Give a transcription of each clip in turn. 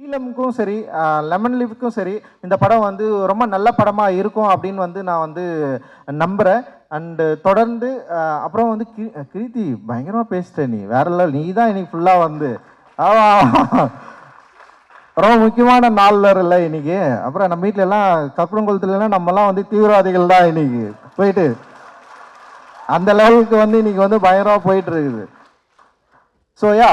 நீலமுக்கும் சரி லெமன் லீஃப்க்கும் சரி இந்த படம் வந்து ரொம்ப நல்ல படமாக இருக்கும் அப்படின்னு வந்து நான் வந்து நம்புகிறேன் அண்டு தொடர்ந்து அப்புறம் வந்து கி பயங்கரமாக பேசிட்ட நீ. வேற இல்லை நீ தான் இன்னைக்கு ஃபுல்லாக வந்து. ஆமா. ரொம்ப முக்கியமான நாளில் இல்லை இன்னைக்கு. அப்புறம் நம்ம வீட்டிலலாம் எல்லாம் நம்மலாம் வந்து தீவிரவாதிகள் தான் இன்னைக்கு. போயிட்டு அந்த லெவலுக்கு வந்து இன்னைக்கு வந்து பயங்கரமாக போயிட்டு இருக்குது. ஸோ யா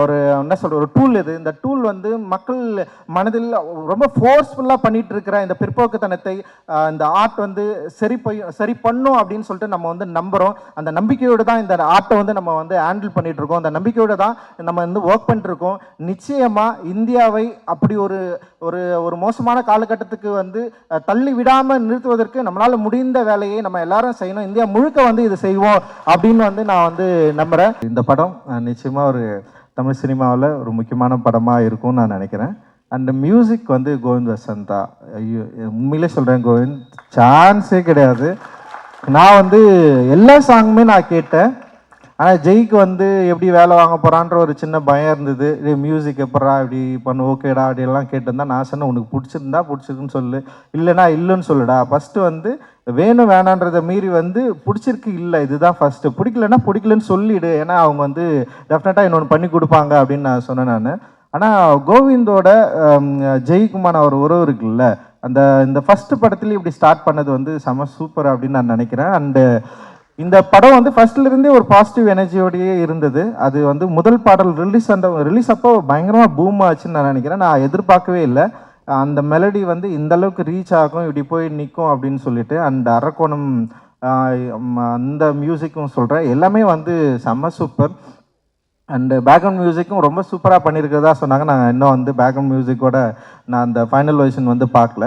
ஒரு என்ன சொல்ற ஒரு டூல் இது. இந்த டூல் வந்து மக்கள் மனதில் ரொம்ப ஃபோர்ஸ்ஃபுல்லாக பண்ணிட்டு இருக்கிற இந்த பிற்போக்குத்தனத்தை இந்த ஆர்ட் வந்து சரி போய் சரி பண்ணும் அப்படின்னு சொல்லிட்டு நம்ம வந்து நம்புகிறோம் அந்த நம்பிக்கையோடு தான் இந்த ஆர்ட்டை வந்து நம்ம வந்து ஹேண்டில் பண்ணிட்டு இருக்கோம் அந்த நம்பிக்கையோடு தான் நம்ம வந்து ஒர்க் பண்ணிட்டுருக்கோம். நிச்சயமாக இந்தியாவை அப்படி ஒரு ஒரு ஒரு மோசமான காலகட்டத்துக்கு வந்து தள்ளி விடாமல் நிறுத்துவதற்கு நம்மளால் முடிந்த வேலையை நம்ம எல்லாரும் செய்யணும். இந்தியா முழுக்க வந்து இது செய்வோம் அப்படின்னு வந்து நான் வந்து நம்புகிறேன் இந்த படம் நிச்சயமாக ஒரு தமிழ் சினிமாவில் ஒரு முக்கியமான படமாக இருக்கும்னு நான் நினைக்கிறேன். அண்ட் மியூசிக் வந்து கோவிந்த் வசந்தா. ஐயோ உண்மையிலே சொல்கிறேன் கோவிந்த். சான்ஸே கிடையாது. நான் வந்து எல்லா சாங்குமே நான் கேட்டேன். ஆனால் ஜெய்க்கு வந்து எப்படி வேலை வாங்க போகிறான்ற ஒரு சின்ன பயம் இருந்தது. இது மியூசிக் எப்படா இப்படி பண்ணு ஓகேடா அப்படியெல்லாம் கேட்டிருந்தா நான் சொன்னேன் உனக்கு பிடிச்சிருந்தா பிடிச்சிருக்குன்னு சொல்லு. இல்லைனா இல்லைன்னு சொல்லுடா. ஃபஸ்ட்டு வந்து வேணும் வேணான்றதை மீறி வந்து பிடிச்சிருக்கு இல்லை இதுதான் ஃபஸ்ட்டு பிடிக்கலன்னா பிடிக்கலன்னு சொல்லிடு. ஏன்னா அவங்க வந்து டெஃபினட்டாக இன்னொன்று பண்ணி கொடுப்பாங்க அப்படின்னு நான் சொன்னேன் நான். ஆனால் கோவிந்தோட ஹம், ஜெய்குமார் அவர் உறவு இருக்குல்ல அந்த இந்த ஃபஸ்ட்டு படத்துலேயும் இப்படி ஸ்டார்ட் பண்ணது வந்து செம சூப்பர் அப்படின்னு நான் நினைக்கிறேன். அண்டு இந்த படம் வந்து ஃபர்ஸ்ட்லேருந்தே ஒரு பாசிட்டிவ் எனர்ஜியோடயே இருந்தது. அது வந்து முதல் பாடல் ரிலீஸ் அந்த ரிலீஸ் அப்போ பயங்கரமாக பூம் ஆச்சுன்னு நான் நினைக்கிறேன். நான் எதிர்பார்க்கவே இல்லை. அந்த மெலடி வந்து இந்த அளவுக்கு ரீச் ஆகும் இப்படி போய் நிற்கும் அப்படின்னு சொல்லிட்டு அண்ட் அரக்கோணம் அந்த மியூசிக்கும் சொல்கிறேன் எல்லாமே வந்து செம்ம சூப்பர் அண்டு பேக்ரவுண்ட் மியூசிக்கும் ரொம்ப சூப்பராக பண்ணியிருக்கிறதா சொன்னாங்க. நான் இன்னும் வந்து பேக்ரவுண்ட் மியூசிக்கோட நான் அந்த ஃபைனல் வெர்ஷன் வந்து பார்க்கல.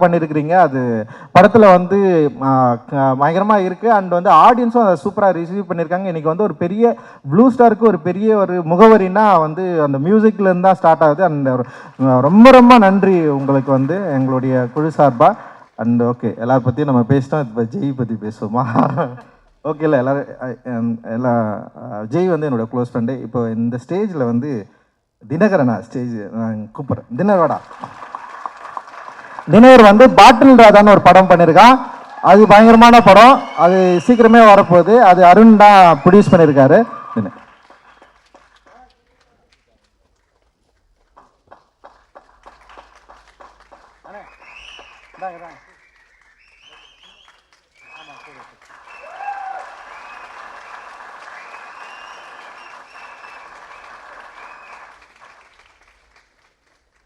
பண்ணியிருக்கிறீங்க அது படத்தில் வந்து பயங்கரமாக இருக்குது அண்ட் வந்து ஆடியன்ஸும் அதை சூப்பராக ரிசீவ் பண்ணியிருக்காங்க இன்றைக்கி வந்து ஒரு பெரிய ப்ளூ ஸ்டாருக்கு ஒரு பெரிய ஒரு முகவரினா வந்து அந்த மியூசிக்லேருந்து தான் ஸ்டார்ட் ஆகுது. அண்ட் ஒரு ரொம்ப ரொம்ப நன்றி உங்களுக்கு வந்து எங்களுடைய குழு சார்பாக அண்ட் ஓகே எல்லார பற்றியும் நம்ம பேசிட்டோம். இப்போ ஜெய் பற்றி பேசுவோமா? ஓகே இல்லை எல்லாரும் எல்லா ஜெய் வந்து என்னோட க்ளோஸ் ஃப்ரெண்டு இப்போ இந்த ஸ்டேஜில் வந்து தினகரனா ஸ்டேஜ் நான் கூப்பிட்றேன். தினகரடா. தினகர் வந்து பாட்டில் ராதான்னு ஒரு படம் பண்ணியிருக்கான் அது பயங்கரமான படம். அது சீக்கிரமே வரப்போகுது. அது அருண் தான் ப்ரொடியூஸ் பண்ணியிருக்காரு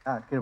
ஆ கீழே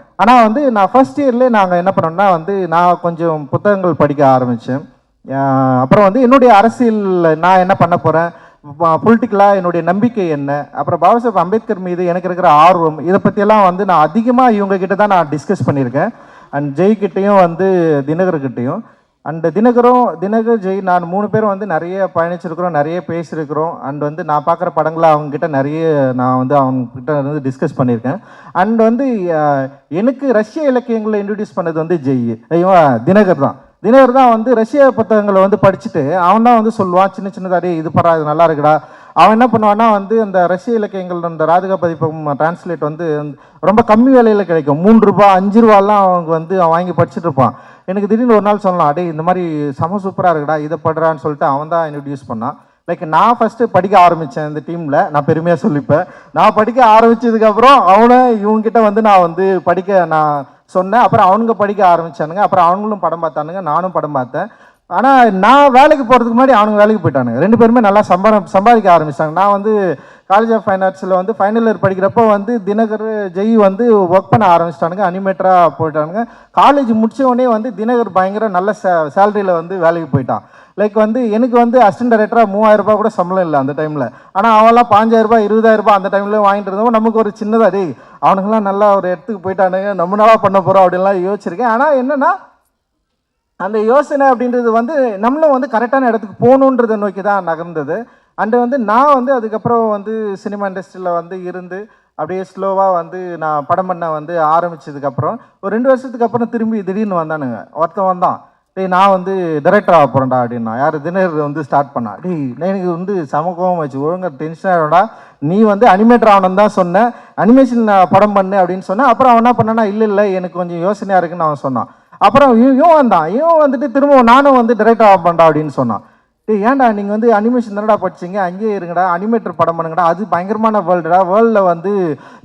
ஆனால் வந்து நான் ஃபஸ்ட் இயர்லேயே நாங்கள் என்ன பண்ணோம்னா வந்து நான் கொஞ்சம் புத்தகங்கள் படிக்க ஆரம்பித்தேன் அப்புறம் வந்து என்னுடைய அரசியலில் நான் என்ன பண்ண போகிறேன் பொலிட்டிக்கலாக என்னுடைய நம்பிக்கை என்ன? அப்புறம் பாபா சாஹேப் அம்பேத்கர் மீது எனக்கு இருக்கிற ஆர்வம் இதை பற்றியெல்லாம் வந்து நான் அதிகமாக இவங்ககிட்ட தான் நான் டிஸ்கஸ் பண்ணியிருக்கேன். அண்ட் ஜெய்கிட்டையும் வந்து தினகர்கிட்டையும். அண்ட் தினகரும் தினகர் ஜெய் நான் மூணு பேரும் வந்து நிறைய பயணிச்சிருக்கிறோம் நிறைய பேசியிருக்கிறோம். அண்ட் வந்து நான் பார்க்குற படங்களை அவங்ககிட்ட நிறைய நான் வந்து அவங்கக்கிட்ட வந்து டிஸ்கஸ் பண்ணியிருக்கேன். அண்ட் வந்து எனக்கு ரஷ்ய இலக்கியங்களை இன்ட்ரடியூஸ் பண்ணது வந்து ஜெய் ஐயோ தினகர் தான். தினகர் தான் வந்து ரஷ்ய புத்தகங்களை வந்து படிச்சுட்டு அவன் தான் வந்து சொல்லுவான் சின்ன சின்னதாடி இது பரா இது நல்லா இருக்குடா. அவன் என்ன பண்ணுவான்னா வந்து அந்த ரஷ்ய இலக்கியங்கள் அந்த ராதிகா பதிப்பம் டிரான்ஸ்லேட் வந்து ரொம்ப கம்மி விலையில் கிடைக்கும். மூன்று ரூபா அஞ்சு ரூபாலாம் அவங்க வந்து அவன் வாங்கி படிச்சுட்டு இருப்பான். எனக்கு திடீர்னு ஒரு நாள் சொல்லலாம் அடே இந்த மாதிரி செம சூப்பராக இருக்குடா இதை படுறான்னு சொல்லிட்டு அவன் தான் இன்ட்ரடியூஸ் பண்ணான். லைக் நான் ஃபஸ்ட்டு படிக்க ஆரம்பித்தேன் இந்த டீமில் நான் பெருமையாக சொல்லிப்பேன். நான் படிக்க ஆரம்பிச்சதுக்கப்புறம் அவனை இவங்ககிட்ட வந்து நான் வந்து படிக்க நான் சொன்னேன். அப்புறம் அவனுங்க படிக்க ஆரம்பிச்சானுங்க. அப்புறம் அவங்களும் படம் பார்த்தானுங்க. நானும் படம் பார்த்தேன். ஆனால் நான் வேலைக்கு போகிறதுக்கு முன்னாடி அவனுங்க வேலைக்கு போயிட்டானுங்க. ரெண்டு பேருமே நல்லா சம்பா சம்பாதிக்க ஆரம்பிச்சிட்டாங்க. நான் வந்து காலேஜ் ஆஃப் ஃபைன் ஆர்ட்ஸில் வந்து ஃபைனல் இயர் படிக்கிறப்போ வந்து தினகர் ஜெய் வந்து ஒர்க் பண்ண ஆரம்பிச்சிட்டானுங்க. அனிமேட்டராக போயிட்டானுங்க. காலேஜ் முடிச்ச உடனே வந்து தினகர் பயங்கர நல்ல சே சேலரியில் வந்து வேலைக்கு போயிட்டான். லைக் வந்து எனக்கு வந்து அசிஸ்டன்ட் டைரக்டராக மூவாயிரரூபா கூட சம்பளம் இல்லை அந்த டைமில் ஆனால் அவன்லாம் பாஞ்சாயிரரூபா இருபதாயிரரூபா இருபதாயிரம் ரூபாய் அந்த டைமில் வாங்கிட்டு இருந்தோம் நமக்கு ஒரு சின்னதாக டேய் அவனுங்கெல்லாம் நல்லா ஒரு இடத்துக்கு போயிட்டானுங்க. நம்ம பண்ண போகிறோம் அப்படின்லாம் யோசிச்சிருக்கேன். ஆனால் என்னென்னா அந்த யோசனை அப்படின்றது வந்து நம்மளும் வந்து கரெக்டான இடத்துக்கு போகணுன்றதை நோக்கி தான் நகர்ந்தது. அண்டு வந்து நான் வந்து அதுக்கப்புறம் வந்து சினிமா இண்டஸ்ட்ரியில் வந்து இருந்து அப்படியே ஸ்லோவாக வந்து நான் படம் பண்ண வந்து ஆரம்பிச்சதுக்கப்புறம் ஒரு ரெண்டு வருஷத்துக்கு அப்புறம் திரும்பி திடீர்னு வந்தானுங்க. ஒருத்தன் வந்தான். டேய் நான் வந்து டைரக்டர் ஆக போகிறேன்டா அப்படின்னா. யார் தினர் வந்து ஸ்டார்ட் பண்ணா? டேய் நான் எனக்கு வந்து சம வச்சு ஒழுங்காக டென்ஷன் ஆகிடா நீ வந்து அனிமேட்டர் ஆகணும் தான் சொன்னேன் அனிமேஷன் படம் பண்ணு அப்படின்னு சொன்னேன் அப்புறம் அவன் என்ன பண்ணனா இல்லை இல்லை எனக்கு கொஞ்சம் யோசனையாக இருக்குன்னு அவன் சொன்னான். அப்புறம் இவன் இவன் வந்தான். இவன் வந்துட்டு திரும்ப நானும் வந்து டைரக்டர் ஆக பண்ணா அப்படின்னு சொன்னான். டேய் ஏன்டா நீங்கள் வந்து அனிமேஷன் தானடா படிச்சீங்க? அங்கேயே இருங்கடா அனிமேட்டர் படம் பண்ணுங்கடா. அது பயங்கரமான வேர்ல்டுடா வேர்ல்டில் வந்து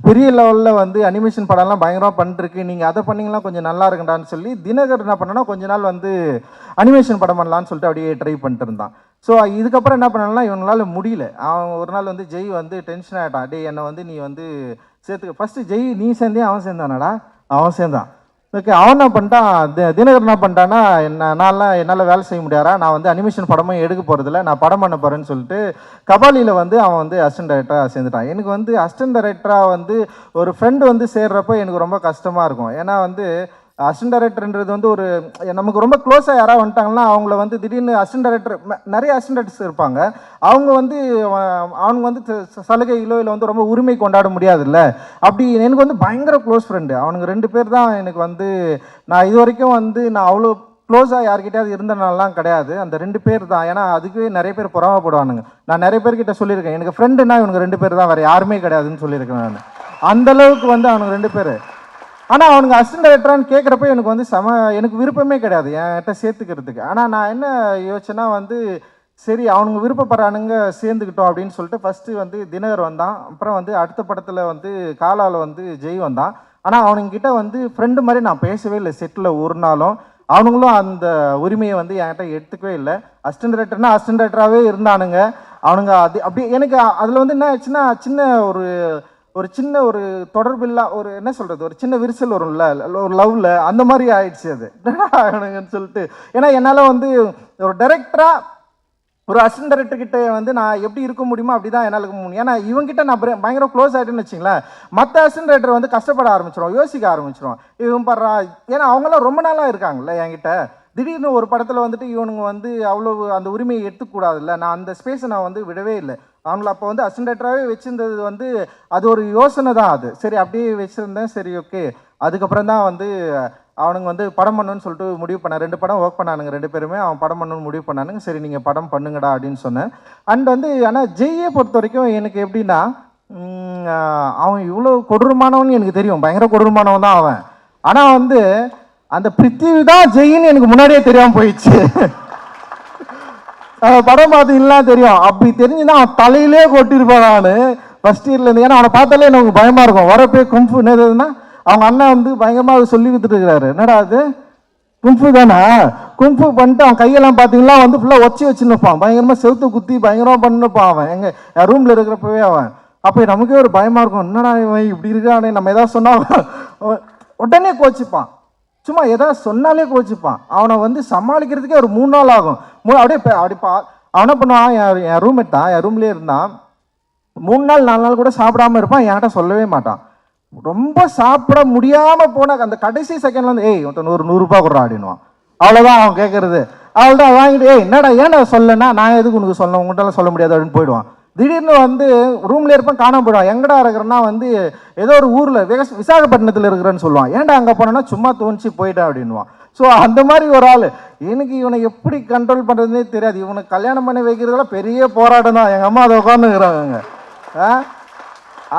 பெரிய லெவலில் வந்து அனிமேஷன் படம்லாம் பயங்கரமாக பண்ணிருக்கு நீங்கள் அதை பண்ணிங்கன்னா கொஞ்சம் நல்லா இருக்குண்டான்னு சொல்லி தினகர் என்ன பண்ணனா கொஞ்ச நாள் வந்து அனிமேஷன் படம் பண்ணலான்னு சொல்லிட்டு அப்படியே ட்ரை பண்ணிட்டு இருந்தான். ஸோ இதுக்கப்புறம் என்ன பண்ணாங்கன்னா இவங்களால முடியல. அவன் ஒரு நாள் வந்து ஜெய் வந்து டென்ஷன் ஆகிட்டான் டே என்னை வந்து நீ வந்து சேர்த்துக்க. ஃபஸ்ட்டு ஜெய் நீ சேர்ந்தே அவன் சேர்ந்தானடா. அவன் சேர்ந்தான். ஓகே அவன் என்ன பண்ணிட்டான்? தி- தினகர் என்ன பண்ணிட்டான்னா என்ன நான்லாம் என்னால் வேலை செய்ய முடியாதா? நான் வந்து அனிமேஷன் படமும் எடுக்க போகிறதில்ல நான் படம் பண்ண போகிறேன்னு சொல்லிட்டு கபாலியில் வந்து அவன் வந்து அசிஸ்டன்ட் டைரக்டராக சேர்ந்துட்டான். எனக்கு வந்து அசிஸ்டன்ட் டைரக்டராக வந்து ஒரு ஃப்ரெண்டு வந்து சேர்றப்போ எனக்கு ரொம்ப கஷ்டமாக இருக்கும். ஏன்னா வந்து அசிஸ்டன்ட் டைரக்டர்ன்றது வந்து ஒரு நமக்கு ரொம்ப க்ளோஸாக யாராவது வந்துட்டாங்கன்னா அவங்கள வந்து திடீர்னு அசிஸ்டன்ட் டைரக்டர் நிறைய அசிஸ்டன்ட் டைரக்டர்ஸ் இருப்பாங்க. அவங்க வந்து அவங்க வந்து ச- சலுகைகளோ இல்லை வந்து ரொம்ப உரிமை கொண்டாட முடியாதுல்ல. அப்படி எனக்கு வந்து பயங்கர க்ளோஸ் ஃப்ரெண்டு அவனுங்க ரெண்டு பேர் தான் எனக்கு வந்து நான் இது வரைக்கும் வந்து நான் அவ்வளோ க்ளோஸாக யார்கிட்டயாவது இருந்தனாலாம் கிடையாது. அந்த ரெண்டு பேர் தான். ஏன்னா அதுவே நிறைய பேர் பொறாமப்படுவானுங்க. நான் நிறைய பேர்கிட்ட சொல்லியிருக்கேன். எனக்கு ஃப்ரெண்டுனா இவங்க ரெண்டு பேர் தான். வேறு யாருமே கிடையாதுன்னு சொல்லியிருக்கேன் நான். அந்த அளவுக்கு வந்து அவனுங்க ரெண்டு பேர். ஆனால் அவனுங்க அசிஸ்டன்ட் டைரக்டரான்னு கேட்குறப்ப எனக்கு வந்து செம எனக்கு விருப்பமே கிடையாது என்கிட்ட சேர்த்துக்கிறதுக்கு. ஆனால் நான் என்ன யோசிச்சேன்னா வந்து சரி அவனுங்க விருப்பப்படுறானுங்க சேர்ந்துக்கிட்டோம் அப்படின்னு சொல்லிட்டு ஃபஸ்ட்டு வந்து தினகர் வந்தான். அப்புறம் வந்து அடுத்த படத்தில் வந்து காலாவில் வந்து ஜெய் வந்தான். ஆனால் அவனுங்கிட்ட வந்து ஃப்ரெண்டு மாதிரி நான் பேசவே இல்லை. செட்டில் ஒரு நாளும் அவனுங்களும் அந்த உரிமையை வந்து என்கிட்ட எடுத்துக்கவே இல்லை. அசிஸ்டன்ட் டைரக்டர்னா அசிஸ்டன்ட் டைரக்டராகவே இருந்தானுங்க. அவனுங்க அது அப்படியே எனக்கு அதில் வந்து என்ன ஆச்சுன்னா சின்ன ஒரு ஒரு சின்ன ஒரு தொடர்பில்லா ஒரு என்ன சொல்கிறது ஒரு சின்ன விரிசல் வரும்ல ஒரு லவ்வில் அந்த மாதிரி ஆயிடுச்சு அது. என்னடா சொல்லிட்டு. ஏன்னா என்னால் வந்து ஒரு டைரக்டராக ஒரு அசிஸ்டன்ட் டைரக்டர்கிட்ட வந்து நான் எப்படி இருக்க முடியுமோ அப்படி தான் என்னால் இருக்க முடியும். ஏன்னா இவங்ககிட்ட நான் பயங்கர- க்ளோஸ் ஆகிட்டேன்னு வச்சிங்களேன் மற்ற அசிஸ்டன்ட் டைரக்டர் வந்து கஷ்டப்பட ஆரம்பிச்சிடும் யோசிக்க ஆரம்பிச்சிடும் இவன் படுறா ஏன்னா அவங்களாம் ரொம்ப நாளாக இருக்காங்கல்ல என்கிட்ட. திடீர்னு ஒரு படத்தில் வந்துட்டு இவனுங்க வந்து அவ்வளோ அந்த உரிமையை எடுத்துக்கூடாதுல்ல நான் அந்த ஸ்பேஸை நான் வந்து விடவே இல்லை. அவங்கள அப்போ வந்து அசன்டேட்டராகவே வச்சுருந்தது வந்து அது ஒரு யோசனை தான் அது. சரி அப்படியே வச்சுருந்தேன். சரி ஓகே அதுக்கப்புறம் தான் வந்து அவனுங்க வந்து படம் பண்ணணும்னு சொல்லிட்டு முடிவு பண்ண ரெண்டு படம் ஒர்க் பண்ணானுங்க. ரெண்டு பேருமே அவன் படம் பண்ணணும்னு முடிவு பண்ணானுங்க. சரி நீங்கள் படம் பண்ணுங்கடா அப்படின்னு சொன்னேன். அண்ட் வந்து ஆனால் ஜெய்யை பொறுத்த வரைக்கும் எனக்கு எப்படின்னா அவன் இவ்வளோ கொடூரமானவன் எனக்கு தெரியும். பயங்கர கொடூரமானவன் தான் அவன். ஆனால் வந்து அந்த பிருத்திவி தான் ஜெயின்னு எனக்கு முன்னாடியே தெரியாமல் போயிடுச்சு. படம் பார்த்தீங்கன்னா தெரியும். அப்படி தெரிஞ்சுன்னா அவன் தலையிலே கொட்டிருப்பான் நான். ஃபர்ஸ்ட் இயர்ல இருந்து. ஏன்னா அவனை பார்த்தாலே எனக்கு பயமா இருக்கும். வரப்பே கும்பு என்னதுன்னா அவங்க அண்ணன் வந்து பயங்கரமாக சொல்லி கொடுத்துட்டு இருக்கிறாரு. என்னடா அது கும்ஃபு தானே? கும்ஃபு பண்ணிட்டு அவன் கையெல்லாம் பார்த்தீங்கன்னா வந்து ஃபுல்லாக ஒச்சி வச்சு நிற்பான் பயங்கரமாக செவுத்து குத்தி பயங்கரமாக பண்ணிருப்பான் அவன். எங்கள் ரூமில் இருக்கிறப்பவே அவன். அப்போ நமக்கே ஒரு பயமாக இருக்கும். என்னடா இவன் இப்படி இருக்கானே? நம்ம எதாவது சொன்னால் உடனே கோச்சிப்பான். சும்மா எதாவது சொன்னாலே கோச்சிப்பான். அவனை வந்து சமாளிக்கிறதுக்கே ஒரு மூணு நாள் ஆகும். அப்படியே ப- அப்படி பா பண்ணுவான்? என் என் ரூம்மேட் தான் என் ரூம்லேயே இருந்தான். மூணு நாள் நாலு நாள் கூட சாப்பிடாம இருப்பான் என்கிட்ட சொல்லவே மாட்டான். ரொம்ப சாப்பிட முடியாமல் போன அந்த கடைசி செகண்ட்ல வந்து ஏய் ஒருத்தன் ஒரு நூறுரூபா கொடுறா அப்படின்னுவான். அவ்வளோதான் அவன் கேட்கறது அவள்தான் வாங்கிட்டு ஏய் என்னடா ஏன்டா சொல்லனா நான் எதுக்கு உனக்கு சொல்ல உங்கள்கிட்ட சொல்ல முடியாது அப்படின்னு போயிடுவான். திடீர்னு வந்து ரூம்ல இருப்பேன் காணாம போயிடுவான். எங்கடா இருக்கிறேன்னா வந்து ஏதோ ஒரு ஊர்ல விசாகப்பட்டினத்தில் இருக்கிறேன்னு சொல்லுவான். ஏன்டா அங்கே போனேன்னா சும்மா தோணிச்சு போயிட்டேன் அப்படின்வான் ஸோ அந்த மாதிரி ஒரு ஆள். எனக்கு இவனை எப்படி கண்ட்ரோல் பண்ணுறதுனே தெரியாது. இவனுக்கு கல்யாணம் பண்ணி வைக்கிறதெல்லாம் பெரிய போராட்டம் தான் எங்கள் அம்மா அதை உட்காந்துக்கிறாங்க ஆ?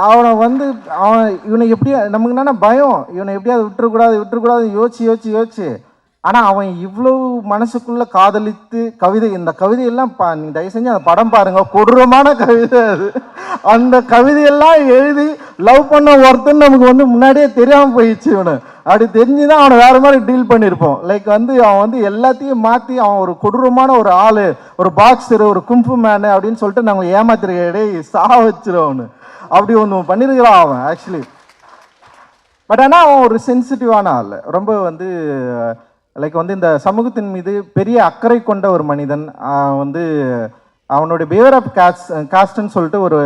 அவனை வந்து அவன் இவனை எப்படியா நமக்கு என்னென்ன பயம். இவனை எப்படியாவது விட்டுறக்கூடாது விட்டுறக்கூடாது யோசிச்சு யோசிச்சு யோசிச்சு. ஆனால் அவன் இவ்வளவு மனசுக்குள்ளே காதலித்து கவிதை இந்த கவிதையெல்லாம் பா நீ தயவு செஞ்சு அந்த படம் பாருங்கள் கொடூரமான கவிதை அது. அந்த கவிதையெல்லாம் எழுதி லவ் பண்ண ஒருத்தன் நமக்கு வந்து முன்னாடியே தெரியாமல் போயிடுச்சு இவனு. அப்படி தெரிஞ்சு தான் அவனை வேறு மாதிரி டீல் பண்ணியிருப்போம் லைக் வந்து அவன் வந்து எல்லாத்தையும் மாற்றி அவன் ஒரு கொடூரமான ஒரு ஆள் ஒரு பாக்ஸரு ஒரு கும்பு மேனு அப்படின்னு சொல்லிட்டு நாங்கள் ஏமாத்திருக்கே சா வச்சிரும் அவனு. அப்படி ஒன்று பண்ணியிருக்கிறான் அவன் ஆக்சுவலி பட் ஆனால் அவன் ஒரு சென்சிட்டிவான ஆள். ரொம்ப வந்து லைக் வந்து இந்த சமூகத்தின் மீது பெரிய அக்கறை கொண்ட ஒரு மனிதன் வந்து அவனுடைய பியர் ஆஃப் காஸ்ட் காஸ்ட்னு சொல்லிட்டு ஒரு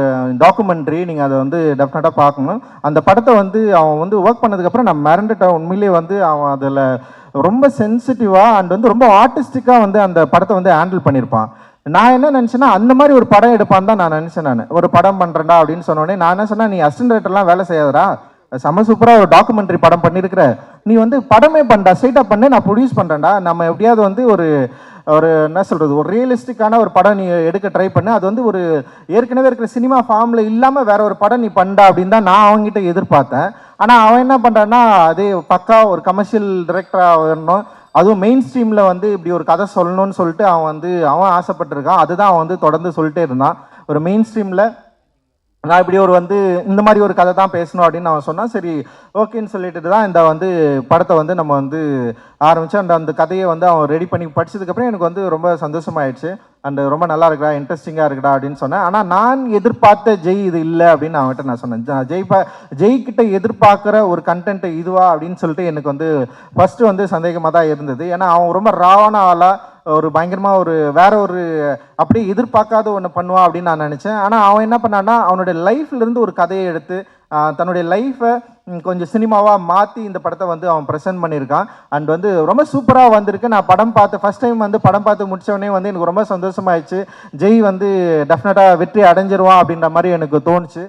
டாக்குமெண்ட்ரி நீங்கள் அதை வந்து டெஃபினட்டாக பார்க்கணும். அந்த படத்தை வந்து அவன் வந்து ஒர்க் பண்ணதுக்கப்புறம் நான் மிரண்டுட்டேன் உண்மையிலேயே வந்து அவன் அதில் ரொம்ப சென்சிட்டிவாக அண்ட் வந்து ரொம்ப ஆர்டிஸ்டிக்காக வந்து அந்த படத்தை வந்து ஹேண்டில் பண்ணியிருப்பான். நான் என்ன நினச்சேன்னா அந்த மாதிரி ஒரு படம் எடுப்பான்னு தான் நான் நினச்சேன் நான். ஒரு படம் பண்ணுறேன்டா அப்படின்னு சொன்னோடனே நான் என்ன சொன்னேன் நீ அசிஸ்டன்ட் ரைட்டர்லாம் வேலை செய்யாதடா. செம சூப்பராக ஒரு டாக்குமெண்ட்ரி படம் பண்ணியிருக்கிற. நீ வந்து படமே பண்ணடா ஸ்ட்ரைட்டாக பண்ண நான் ப்ரொடியூஸ் பண்ணுறேன்டா நம்ம எப்படியாவது வந்து ஒரு ஒரு என்ன சொல்கிறது ஒரு ரியலிஸ்டிக்கான ஒரு படம் நீ எடுக்க ட்ரை பண்ணு. அது வந்து ஒரு ஏற்கனவே இருக்கிற சினிமா ஃபார்மில் இல்லாமல் வேற ஒரு படம் நீ பண்ணா அப்படின்னு தான் நான் அவங்ககிட்ட எதிர்பார்த்தேன். ஆனால் அவன் என்ன பண்ணுறான்னா அதே பக்கா ஒரு கமர்ஷியல் டிரெக்டராக வரணும். அதுவும் மெயின் ஸ்ட்ரீமில் வந்து இப்படி ஒரு கதை சொல்லணும்னு சொல்லிட்டு அவன் வந்து அவன் ஆசைப்பட்டிருக்கான். அதுதான் அவன் வந்து தொடர்ந்து சொல்லிட்டே இருந்தான். ஒரு மெயின் ஸ்ட்ரீமில் நான் இப்படி ஒரு வந்து இந்த மாதிரி ஒரு கதை தான் பேசணும் அப்படின்னு நான் சொன்னேன். சரி ஓகேன்னு சொல்லிட்டு தான் இந்த வந்து படத்தை வந்து நம்ம வந்து ஆரம்பித்தோம் அந்த அந்த கதையை வந்து அவன் ரெடி பண்ணி படிச்சதுக்கப்புறம் எனக்கு வந்து ரொம்ப சந்தோஷமாயிடுச்சு. அண்ட் ரொம்ப நல்லா இருக்குடா இன்ட்ரெஸ்டிங்காக இருக்குடா அப்படின்னு சொன்னேன். ஆனால் நான் எதிர்பார்த்த ஜெய் இது இல்லை அப்படின்னு அவன்கிட்ட நான் சொன்னேன். ஜ- ஜெய் பா ஜெய் கிட்ட எதிர்பார்க்குற ஒரு கண்டென்ட் இதுவா அப்படின்னு சொல்லிட்டு எனக்கு வந்து ஃபஸ்ட்டு வந்து சந்தேகமாக தான் இருந்தது. ஏன்னா அவன் ரொம்ப ராவான ஆளாக ஒரு பயங்கரமாக ஒரு வேற ஒரு அப்படியே எதிர்பார்க்காத ஒன்று பண்ணுவான் அப்படின்னு நான் நினச்சேன். ஆனால் அவன் என்ன பண்ணான்னா அவனுடைய லைஃப்ல இருந்து ஒரு கதையை எடுத்து தன்னுடைய லைஃப்பை கொஞ்சம் சினிமாவாக மாற்றி இந்த படத்தை வந்து அவன் ப்ரெசென்ட் பண்ணியிருக்கான். அண்ட் வந்து ரொம்ப சூப்பராக வந்திருக்கு. நான் படம் பார்த்து ஃபஸ்ட் டைம் வந்து படம் பார்த்து முடித்தவொடனே வந்து எனக்கு ரொம்ப சந்தோஷமாயிடுச்சு. ஜெய் வந்து டெஃபினட்டாக வெற்றி அடைஞ்சிருவான் அப்படின்ற மாதிரி எனக்கு தோணுச்சு.